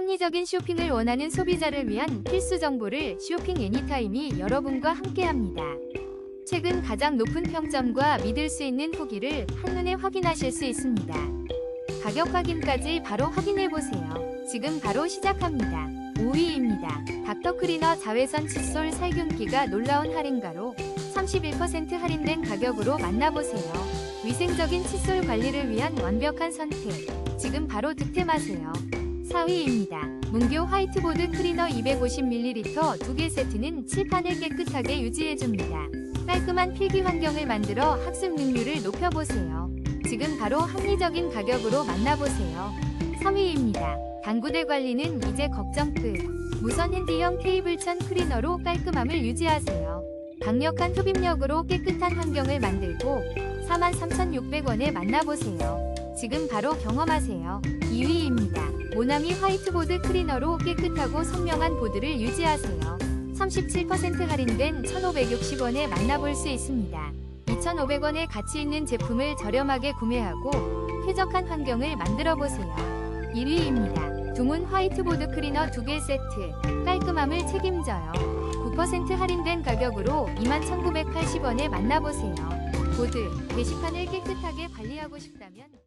합리적인 쇼핑을 원하는 소비자를 위한 필수 정보를 쇼핑 애니타임이 여러분과 함께합니다. 최근 가장 높은 평점과 믿을 수 있는 후기를 한눈에 확인하실 수 있습니다. 가격 확인까지 바로 확인해 보세요. 지금 바로 시작합니다. 5위입니다. 닥터크리너 자외선 칫솔 살균기가 놀라운 할인가로 31% 할인된 가격으로 만나보세요. 위생적인 칫솔 관리를 위한 완벽한 선택. 지금 바로 득템하세요. 4위입니다. 문교 화이트보드 클리너 250ml 2개 세트는 칠판을 깨끗하게 유지해줍니다. 깔끔한 필기 환경을 만들어 학습 능률을 높여보세요. 지금 바로 합리적인 가격으로 만나보세요. 3위입니다. 당구대 관리는 이제 걱정 끝. 무선 핸디형 테이블천 클리너로 깔끔함을 유지하세요. 강력한 흡입력으로 깨끗한 환경을 만들고 43,600원에 만나보세요. 지금 바로 경험하세요. 2위입니다. 모나미 화이트보드 클리너로 깨끗하고 선명한 보드를 유지하세요. 37% 할인된 1,560원에 만나볼 수 있습니다. 2,500원의 가치 있는 제품을 저렴하게 구매하고 쾌적한 환경을 만들어 보세요. 1위입니다. 두문 화이트보드 클리너 2개 세트. 깔끔함을 책임져요. 9% 할인된 가격으로 21,980원에 만나보세요. 보드, 게시판을 깨끗하게 관리하고 싶다면